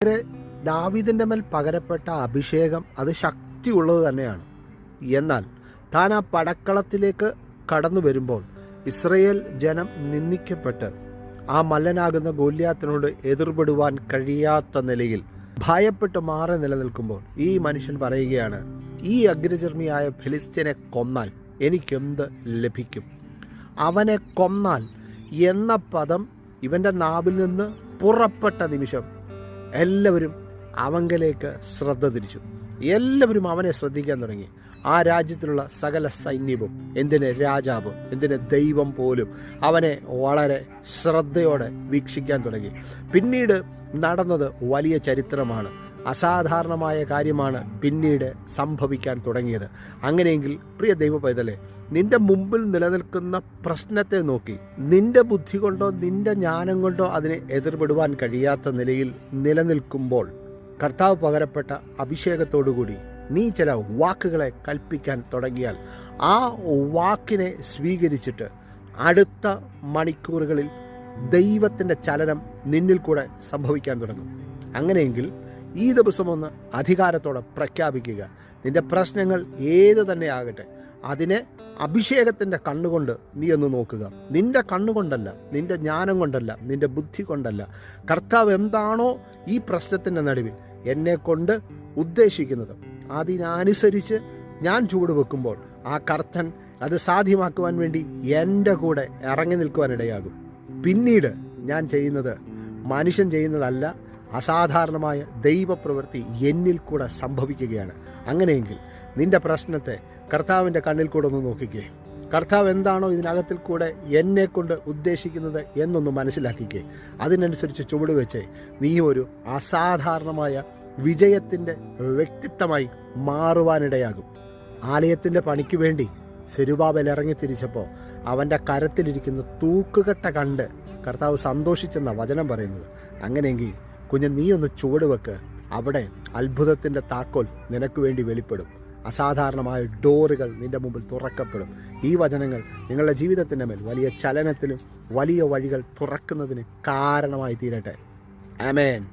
ഇവരെ ദാവീദിന്റെ മേൽ പകരപ്പെട്ട അഭിഷേകം അത് ശക്തിയുള്ളത് തന്നെയാണ്. എന്നാൽ താൻ ആ പടക്കളത്തിലേക്ക് കടന്നു വരുമ്പോൾ ഇസ്രയേൽ ജനം നിന്ദിക്കപ്പെട്ട് ആ മല്ലനാകുന്ന ഗോല്യാത്തിനോട് എതിർപ്പെടുവാൻ കഴിയാത്ത നിലയിൽ ഭയപ്പെട്ട് മാറി നിലനിൽക്കുമ്പോൾ ഈ മനുഷ്യൻ പറയുകയാണ് ഈ അഗ്രചർമ്മിയായ ഫിലിസ്തീനെ കൊന്നാൽ എനിക്കെന്ത് ലഭിക്കും? അവനെ കൊന്നാൽ എന്ന പദം ഇവന്റെ നാവിൽ നിന്ന് പുറപ്പെട്ട നിമിഷം എല്ലാവരും അവങ്കലേക്ക് ശ്രദ്ധ തിരിച്ചു. എല്ലാവരും അവനെ ശ്രദ്ധിക്കാൻ തുടങ്ങി. ആ രാജ്യത്തിലുള്ള സകല സൈന്യവും എന്തിന് രാജാവ് എന്തിന് ദൈവം പോലും അവനെ വളരെ ശ്രദ്ധയോടെ വീക്ഷിക്കാൻ തുടങ്ങി. പിന്നീട് നടന്നത് വലിയ ചരിത്രമാണ്. അസാധാരണമായ കാര്യമാണ് പിന്നീട് സംഭവിക്കാൻ തുടങ്ങിയത്. അങ്ങനെയെങ്കിൽ പ്രിയ ദൈവ പൈതലെ നിന്റെ മുമ്പിൽ നിലനിൽക്കുന്ന പ്രശ്നത്തെ നോക്കി നിന്റെ ബുദ്ധി കൊണ്ടോ നിന്റെ ജ്ഞാനം കൊണ്ടോ അതിനെ എതിർപെടുവാൻ കഴിയാത്ത നിലയിൽ നിലനിൽക്കുമ്പോൾ കർത്താവ് പകരപ്പെട്ട അഭിഷേകത്തോടുകൂടി നീ ചില വാക്കുകളെ കൽപ്പിക്കാൻ തുടങ്ങിയാൽ ആ വാക്കിനെ സ്വീകരിച്ചിട്ട് അടുത്ത മണിക്കൂറുകളിൽ ദൈവത്തിന്റെ ചലനം നിന്നിൽ കൂടെ സംഭവിക്കാൻ തുടങ്ങും. അങ്ങനെയെങ്കിൽ ഈ ദിവസം ഒന്ന് അധികാരത്തോടെ പ്രഖ്യാപിക്കുക. നിന്റെ പ്രശ്നങ്ങൾ ഏത് തന്നെ ആകട്ടെ അതിനെ അഭിഷേകത്തിന്റെ കണ്ണുകൊണ്ട് നീ ഒന്ന് നോക്കുക. നിന്റെ കണ്ണുകൊണ്ടല്ല നിന്റെ ജ്ഞാനം കൊണ്ടല്ല നിന്റെ ബുദ്ധി കൊണ്ടല്ല. കർത്താവ് എന്താണോ ഈ പ്രശ്നത്തിന്റെ നടുവിൽ എന്നെ കൊണ്ട് ഉദ്ദേശിക്കുന്നത്. അതിനനുസരിച്ച് ഞാൻ ചൂട് വെക്കുമ്പോൾ ആ കർത്തൻ അത് സാധ്യമാക്കുവാൻ വേണ്ടി എന്റെ കൂടെ ഇറങ്ങി നിൽക്കുവാനിടയാകും. പിന്നീട് ഞാൻ ചെയ്യുന്നത് മനുഷ്യൻ ചെയ്യുന്നതല്ല അസാധാരണമായ ദൈവപ്രവൃത്തി എന്നിൽ കൂടെ സംഭവിക്കുകയാണ്. അങ്ങനെയെങ്കിൽ നിന്റെ പ്രശ്നത്തെ കർത്താവിന്റെ കണ്ണിൽ കൂടെ ഒന്ന് നോക്കിക്കേ. കർത്താവ് എന്താണോ ഇതിനകത്തിൽ കൂടെ എന്നെ കൊണ്ട് ഉദ്ദേശിക്കുന്നത് എന്നൊന്ന് മനസ്സിലാക്കിക്കേ. അതിനനുസരിച്ച് ചുവട് വെച്ച് നീ ഒരു അസാധാരണമായ വിജയത്തിന്റെ വ്യക്തിത്വമായി മാറുവാനിടയാകും. ആലയത്തിന്റെ പണിക്ക് വേണ്ടി സെരുബാബൽ ഇറങ്ങി തിരിച്ചപ്പോൾ അവന്റെ കരത്തിലിരിക്കുന്ന തൂക്കുകട്ട കണ്ട് കർത്താവ് സന്തോഷിച്ചെന്ന വചനം പറയുന്നത്. അങ്ങനെയെങ്കിൽ കുഞ്ഞ് നീ ഒന്ന് ചുവട് വെക്ക്. അവിടെ അത്ഭുതത്തിന്റെ താക്കോൽ നിനക്ക് വേണ്ടി വെളിപ്പെടും. അസാധാരണമായ ഡോറുകൾ നിന്റെ മുമ്പിൽ തുറക്കപ്പെടും. ഈ വചനങ്ങൾ നിങ്ങളുടെ ജീവിതത്തിന്റെ മേൽ വലിയ ചലനത്തിലും വലിയ വഴികൾ തുറക്കുന്നതിന് കാരണമായി തീരട്ടെ. ആമേൻ.